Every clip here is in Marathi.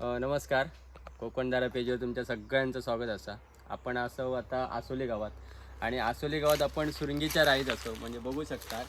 नमस्कार. कोकणदारा पेजवर तुमच्या सगळ्यांचं स्वागत असा आपण असो आता आसोली गावात. आणि आसोली गावात आपण सुरंगीच्या राईत असो म्हणजे बघू शकता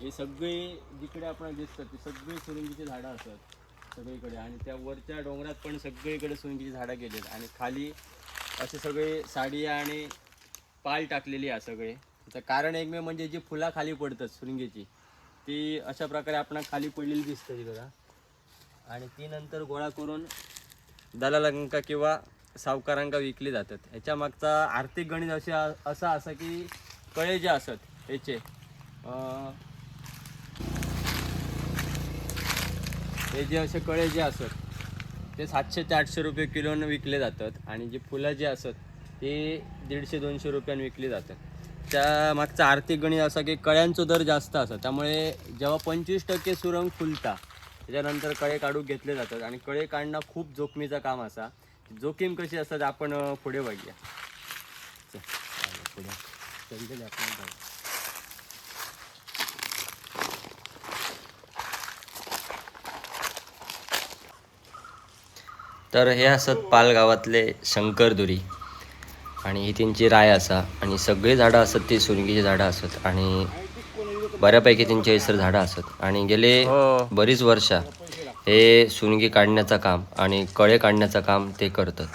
ही सगळी जिकडे आपण दिसतात ती सगळी सुरंगीची झाडं असतात सगळीकडे. आणि त्या वरच्या डोंगरात पण सगळीकडे सुरंगीची झाडं गेलीत. आणि खाली असे सगळे साडी आणि पाल टाकलेली आहे सगळे. त्याचं कारण एकमेव म्हणजे जी फुला खाली पडतात सुरंगीची ती अशा प्रकारे आपण खाली पडलेली दिसतं ही बघा. आणि ती नंतर गोळा करून दलालांका किंवा सावकारांका विकली जातात. ह्याच्या मागचा आर्थिक गणित असे असा असा की कळे जे असत ह्याचे हे जे असे कळे जे असत ते सातशे ते आठशे रुपये किलोनं विकले जातात आणि जी फुलं जी असत ते दीडशे दोनशे रुपयानं विकली जातात. त्या मागचा आर्थिक गणित असा की कळ्यांचा दर जास्त असतो त्यामुळे जेव्हा पंचवीस टक्के सुरंग फुलता त्याच्यानंतर कळे काढून घेतले जातात. आणि कळे काढणं खूप जोखमीचं काम असा. जोखीम कशी असतात आपण पुढे बघूया. पुढे. आपण तर हे असत पाल गावातले शंकरदुरी. आणि ही त्यांची राय असा. आणि सगळी झाडं असत ती सुरंगीची झाडं असत आणि बऱ्यापैकी त्यांची हैसर झाडं असत. आणि गेले बरीच वर्षा हे सुरंगी काढण्याचं काम आणि कळे काढण्याचं काम ते करतात.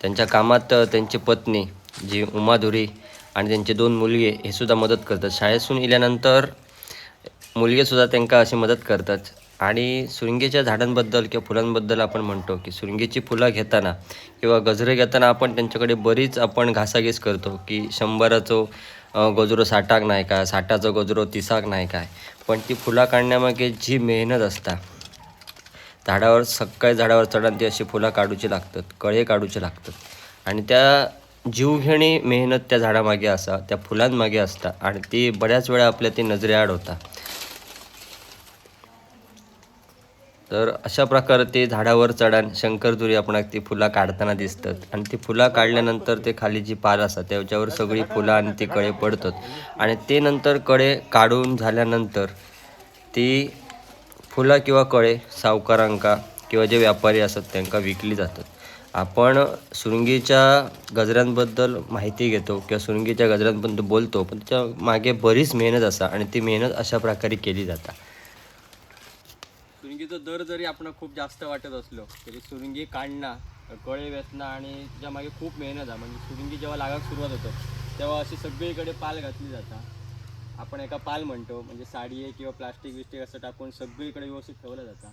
त्यांच्या कामात त्यांची पत्नी जी उमाधुरी आणि त्यांचे दोन मुलगे हे सुद्धा मदत करतात. शाळेतून इल्यानंतर मुलगेसुद्धा त्यांना अशी मदत करतात. आणि सुरंगीच्या झाडांबद्दल किंवा फुलांबद्दल आपण म्हणतो की सुरंगीची फुलं घेताना किंवा गजरे घेताना आपण त्यांच्याकडे बरीच आपण घासाघीस करतो की शंभराचो गजरो साठाक नाही काय साठाचो गजरो तिसाक नाही काय? पण ती फुलं काढण्यामागे जी मेहनत असता झाडावर सकाळी झाडावर चढान ती अशी फुलं काढूची लागतात कळे काढूचे लागतात. आणि त्या जीवघेणी मेहनत त्या झाडामागे असा त्या फुलांमागे असता आणि ती बऱ्याच वेळा आपल्या ती नजरेआड होता. तर अशा प्रकारे ते झाडावर चढान शंकरदुरी आपणाक ती फुलं काढताना दिसतात. आणि ती फुलं काढल्यानंतर ते खाली जी पाल असतात त्याच्यावर सगळी फुलं आणि ती कळे पडतात. आणि ते नंतर कळे काढून झाल्यानंतर ती फुलं किंवा कळे सावकारांका किंवा जे व्यापारी असतात त्यांना विकली जातात. आपण सुरंगीच्या गजऱ्यांबद्दल माहिती घेतो किंवा सुरंगीच्या गजऱ्यांबद्दल बोलतो पण त्याच्यामागे बरीच मेहनत असा आणि ती मेहनत अशा प्रकारे केली जाता. सुरंगीचा दर जरी आपण खूप जास्त वाटत असलो तरी सुरुंगी काढणं कळे वेचणं आणि त्याच्यामागे खूप मेहनत आहे. म्हणजे सुरुंगी जेव्हा लागायला सुरुवात होतं तेव्हा अशी सगळीकडे पाल घातली जाता आपण एका पाल म्हणतो म्हणजे साडी आहे किंवा प्लास्टिक बिस्टिक असं टाकून सगळीकडे व्यवस्थित ठेवलं जातं.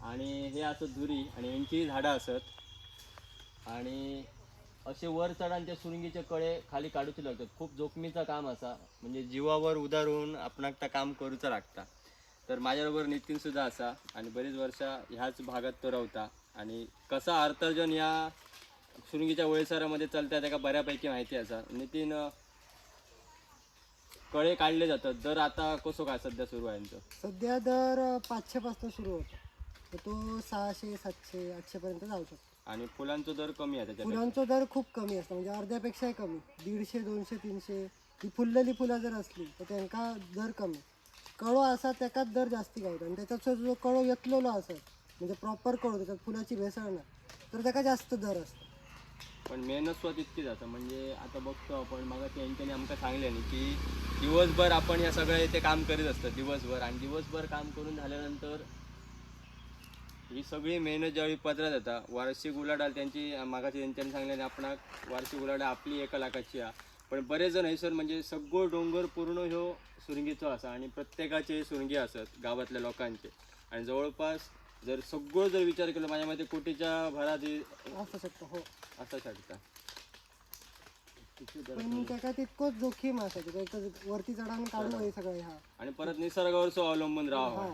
आणि हे असं धुरी आणि यांची झाडं असत. आणि असे वर चढान त्या सुरुंगीचे कळे खाली काढूचे लागतात. खूप जोखमीचं काम असा. म्हणजे जीवावर उदारून आपणाक त्या काम करूचं लागता. तर माझ्याबरोबर नितीन सुद्धा असा आणि बरीच वर्ष ह्याच भागात तो रावता आणि कसा अर्थार्जन या सुरंगीच्या वयसरामध्ये चालतात त्याका बऱ्यापैकी माहिती असा. नितीन कळे काढले जातात. दर आता कसो काय सध्या सुरू आहे यांचं? सध्या दर पाचशे पासून सुरू होतो. तर तो सहाशे सातशे आठशे पर्यंत जाऊ शकतो. आणि फुलांचा दर कमी आहे त्याच्यात फुलांचा दर खूप कमी असतो. म्हणजे अर्ध्यापेक्षाही कमी. दीडशे दोनशे तीनशे. ही फुललेली फुलं जर असली तर त्यांका दर कमी. कळो असा त्याकाच दर जास्ती गावतो. आणि त्याच्यापेक्षा जो कळो येतलेलो असत म्हणजे प्रॉपर कळो त्याच्यात फुलाची भेसळ ना तर त्याका जास्त दर असतो. पण मेहनत स्वतः तितकीच आता म्हणजे आता बघतो आपण मग त्यांच्याने आमकां सांगले नाही की दिवसभर आपण या सगळ्या इथे काम करीत असतं दिवसभर. आणि दिवसभर काम करून झाल्यानंतर ही सगळी मेहनत ज्यावेळी पदरात येता वार्षिक उलाढाल त्यांची मागाची त्यांच्याने सांगल्याने आपण वार्षिक उलाढाल आपली एका लाखाची आहे. पण बरेच जण हैसर म्हणजे सगळं डोंगर पूर्ण ह्यो सुरंगीचो असा आणि प्रत्येकाचे सुरंगी असत गावातल्या लोकांचे. आणि जवळपास जर सगळं जर विचार केला माझ्या मते कोटीच्या भरात असू शकतो हो. असं शकता पण त्याका तितकोच जोखीम असायचं त्याचं वरती हे सगळं हा आणि परत निसर्गावर अवलंबून हा.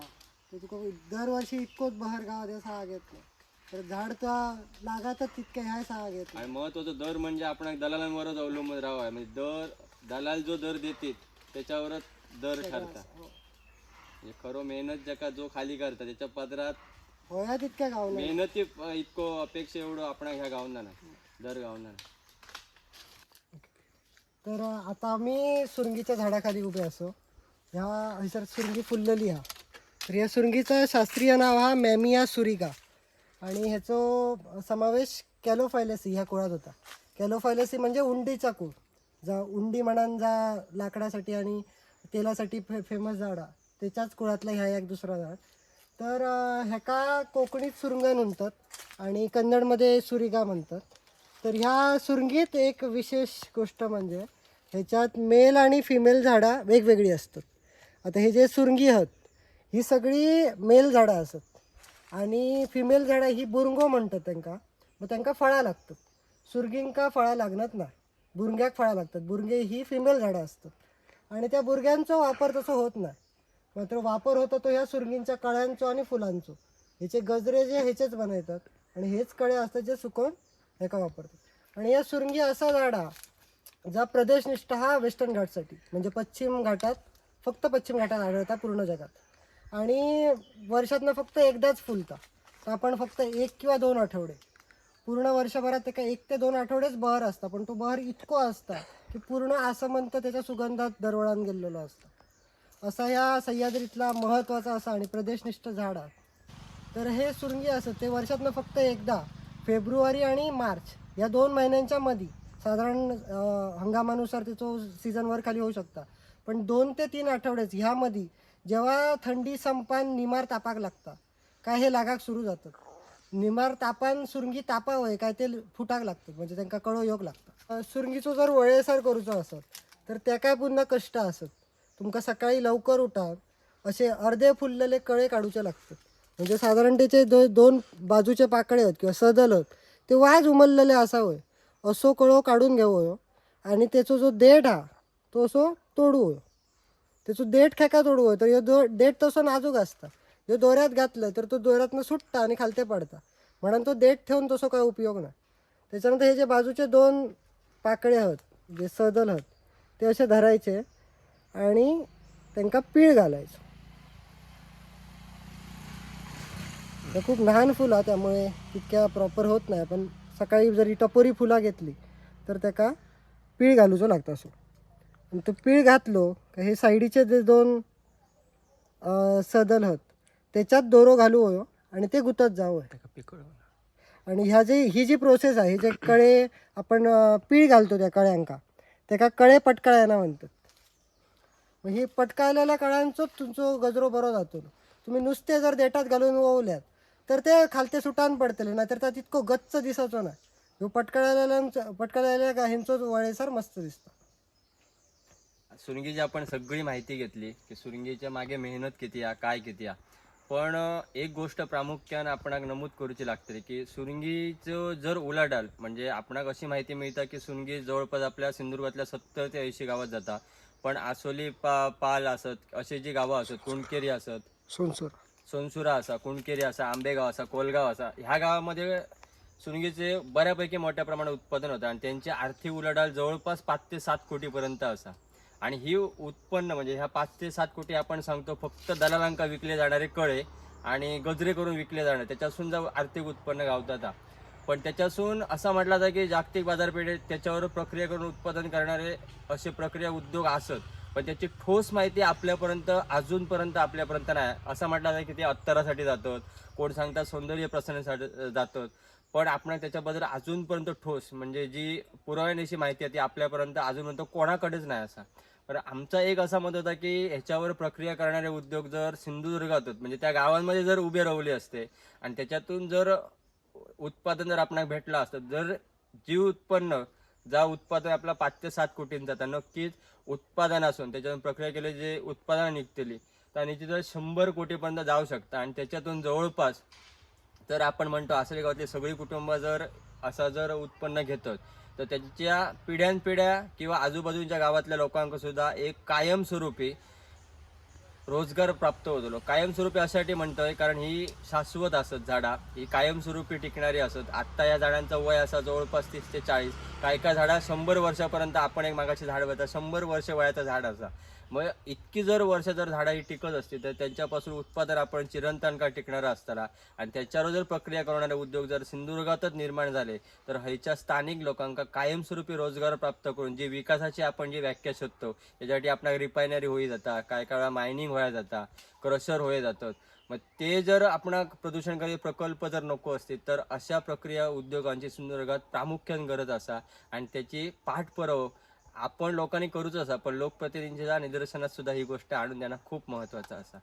खूप दरवर्षी इतकोच बहर गावात घेत नाही. तर झाड तर लागातच तितके ह्या सहा घेत आणि महत्वाचं दर म्हणजे आपण दलालांवरच अवलंबून राहावं. म्हणजे दर दलाल जो दर देतील त्याच्यावरच दर ठरता हो. म्हणजे खरो मेहनत जका जो खाली करता त्याच्या पदरात होया तितक्या गाव मेहनती इतको अपेक्षा एवढं आपण ह्या गावना नाही दर गावना नाही. तर आता आम्ही सुरंगीच्या झाडाखाली उभे असो. ह्या हयसर सुरंगी फुललेली हा. तर या सुरंगीचं शास्त्रीय नाव हा मॅमिया सुरिका आणि ह्याचो समावेश कॅलोफायलसी ह्या कुळात होता. कॅलोफायलसी म्हणजे उंडीचा कुळ जा उंडी म्हणान जा लाकडासाठी आणि तेलासाठी फे फेमस झाडा त्याच्याच कुळातला ह्या एक दुसरा झाड. तर ह्याका कोकणीत सुरंगण म्हणतात आणि कन्नडमध्ये सुरिगा म्हणतात. तर ह्या सुरंगीत एक विशेष गोष्ट म्हणजे ह्याच्यात मेल आणि फिमेल झाडां वेगवेगळी असतात. आता हे जे सुरंगी आहेत ही सगळी मेल झाडं असत. आणि फिमेल झाडं ही बुरंगो म्हणतात तांकां मग तांकां फळां लागतात. सुरगींका फळां लागनात ना बुरग्याक फळां लागतात. बुरगे ही फिमेल झाडं असतात. आणि त्या बुरग्यांचो वापर तसो होत नाही. मात्र वापर होतो तो ह्या सुरगींच्या कळ्यांचो आणि फुलांचो. ह्याचे गजरे जे ह्याचेच बनवतात. आणि हेच कळे असतात जे सुकवून ह्याका वापरतात. आणि या सुरंगी असा झाडा जा प्रदेशनिष्ठ हा वेस्टर्न घाटसाठी म्हणजे पश्चिम घाटात फक्त पश्चिम घाटात आढळता पूर्ण जगात. आणि वर्षातनं फक्त एकदाच फुलतं. तर आपण फक्त एक किंवा दोन आठवडे. पूर्ण वर्षभरात एका एक ते दोन आठवडेच बहर असतं. पण तो बहर इतको असता की पूर्ण आसमंत त्याच्या सुगंधात दरवळान गेलेलो असतं. असा या सह्याद्रीतला महत्त्वाचा असा आणि प्रदेशनिष्ठ झाड. आहे तर हे सुरंगी असं ते वर्षातनं फक्त एकदा फेब्रुवारी आणि मार्च या दोन महिन्यांच्या मध्ये साधारण हंगामानुसार त्याचो सीझनवर खाली होऊ शकता. पण दोन ते तीन आठवडेच ह्यामध्ये जेव्हा थंडी संपान निमार तापाक लागता काय हे लागाक सुरू जातात निमार तापान सुरंगी तापा काय ते फुटाक लागतात म्हणजे त्यांना कळो योग लागता. अं, सुरंगीचो जर वळेसर करूचो असत तर त्या काय पुन्हा कष्ट असत? तुमका सकाळी लवकर उठा असे अर्धे फुललेले कळे काढूचे लागतात. म्हणजे साधारण त्याचे दो दोन बाजूचे पाकळे आहेत किंवा सदल आहेत ते वाज उमललेले असावं असो कळो काढून घेवो आणि त्याचो जो देठ हा तो असो तोडू त्याचं देठ खेका तोडू तर ह्यो दो देठ तसो नाजूक असता. ह्यो दोऱ्यात घातलं तर तो दोऱ्यातनं सुटता आणि खालते पडता. म्हणून तो देठ ठेवून तसो काय उपयोग नाही. त्याच्यानंतर हे जे बाजूचे दोन पाकळे आहेत जे सदल आहेत ते असे धरायचे आणि त्यांना पीळ घालायचो. हे खूप लहान फुलं त्यामुळे तितक्या प्रॉपर होत नाही. पण सकाळी जरी टपोरी फुला घेतली तर त्याका पीळ घालूचो लागता असो. आणि तो पीळ घातलो का हे साईडीचे जे दोन सदल आहेत त्याच्यात दोरो घालू होयो आणि ते गुतत जावं आणि ह्या जे ही जी प्रोसेस आहे हे जे कळे आपण पीळ घालतो त्या कळ्यांका त्याका कळे पटकळ्याना म्हणतात. मग हे पटकायलेल्या कळ्यांचोच तुमचो गजरो बरो जातो. तुम्ही नुसते जर देठात घालून ओवल्यात तर ते खालते सुटान पडतले नाहीतर त्या तितको गच्च दिसाचो नाही ह्यो पटकळलेल्या पटकळलेल्या ह्यांचो वळेसर मस्त दिसतो. सुरंगीची आपण सगळी माहिती घेतली की सुरंगीच्या मागे मेहनत किती आहे काय किती आहे पण एक गोष्ट प्रामुख्यानं आपणाक नमूद करूची लागतली की सुरंगीचं जर उलाढाल म्हणजे आपणाक अशी माहिती मिळता की सुरंगी जवळपास आपल्या सिंधुदुर्गातल्या सत्तर ते ऐंशी गावात जाता. पण आसोली पा पाल असत अशी जी गावं असत कुणकेरी असत सोनसूर. सोनसुरा असा कुणकेरी असा आंबेगाव असा कोलगाव असा ह्या गावामध्ये सुरंगीचे बऱ्यापैकी मोठ्या प्रमाणात उत्पादन होतं आणि त्यांची आर्थिक उलाढाल जवळपास पाच ते सात कोटीपर्यंत असा. आणि ही उत्पन्न म्हणजे ह्या पाच ते सात कोटी आपण सांगतो फक्त दलालांका विकले जाणारे कळे आणि गजरे करून विकले जाणार. त्याच्यासून जर आर्थिक उत्पन्न गावतात पण त्याच्यासून असं म्हटलं जातं की जागतिक बाजारपेठेत त्याच्यावर प्रक्रिया करून उत्पादन करणारे असे प्रक्रिया उद्योग असत. पण त्याची ठोस माहिती आपल्यापर्यंत अजूनपर्यंत आपल्यापर्यंत नाही. असं म्हटलं जातं की ते अत्तरासाठी जातात. कोण सांगतात सौंदर्य प्रसन्नासाठी जातात. पण आपण त्याच्याबद्दल अजूनपर्यंत ठोस. म्हणजे जी पुराव्यानिशी माहिती आहे ती आपल्यापर्यंत अजूनपर्यंत कोणाकडेच नाही असा. तर आमचा एक असा मत होता की ह्याच्यावर प्रक्रिया करणारे उद्योग जर सिंधुदुर्गात होत म्हणजे त्या गावांमध्ये जर उभे राहिले असते आणि त्याच्यातून जर उत्पादन जर आपणाक भेटलं असतं जर जी उत्पन्न जा उत्पादन आपला पाच ते सात कोटींचा तर नक्कीच उत्पादन असून त्याच्यातून प्रक्रिया केली जे उत्पादनं निघतली तर निश्चितच शंभर कोटीपर्यंत जाऊ शकतं आणि त्याच्यातून जवळपास तर आपण म्हणतो आसरे गावातली सगळी कुटुंब जर असं जर उत्पन्न घेतात तर त्याच्या पिढ्यानपिढ्या किंवा आजूबाजूच्या गावातल्या लोकांकसुद्धा एक कायमस्वरूपी रोजगार प्राप्त होतो कायमस्वरूपी यासाठी म्हणतोय कारण ही शाश्वत असत झाडा ही कायमस्वरूपी टिकणारी असत. आत्ता या झाडांचं वय असा जवळपास तीस ते चाळीस. काय काय झाडा शंभर वर्षापर्यंत आपण एक मागाची झाड बघता शंभर वर्ष वयाचं झाड असा. मग इतकी जर वर्ष जर झाडं ही टिकत असतील तर त्यांच्यापासून उत्पादन आपण चिरंतन का असताना. आणि त्याच्यावर जर प्रक्रिया करणारे उद्योग जर सिंधुदुर्गातच निर्माण झाले तर ह्याच्या स्थानिक लोकांका कायमस्वरूपी रोजगार प्राप्त करून जी विकासाची आपण जी व्याख्या शोधतो त्याच्यासाठी आपल्या रिफायनरी होई जाता काय काय वेळा मायनिंग होया जाता क्रशर होय जातात. मग ते जर आपण प्रदूषणकारी प्रकल्प जर नको असतील तर अशा प्रक्रिया उद्योगांची सिंधुदुर्गात प्रामुख्यान गरज असा. आणि त्याची पाठपुराव आपण लोकांनी करूच असा पण लोकप्रतिनिधींच्या निदर्शनात सुद्धा ही गोष्ट आणून देणं खूप महत्वाचं असा.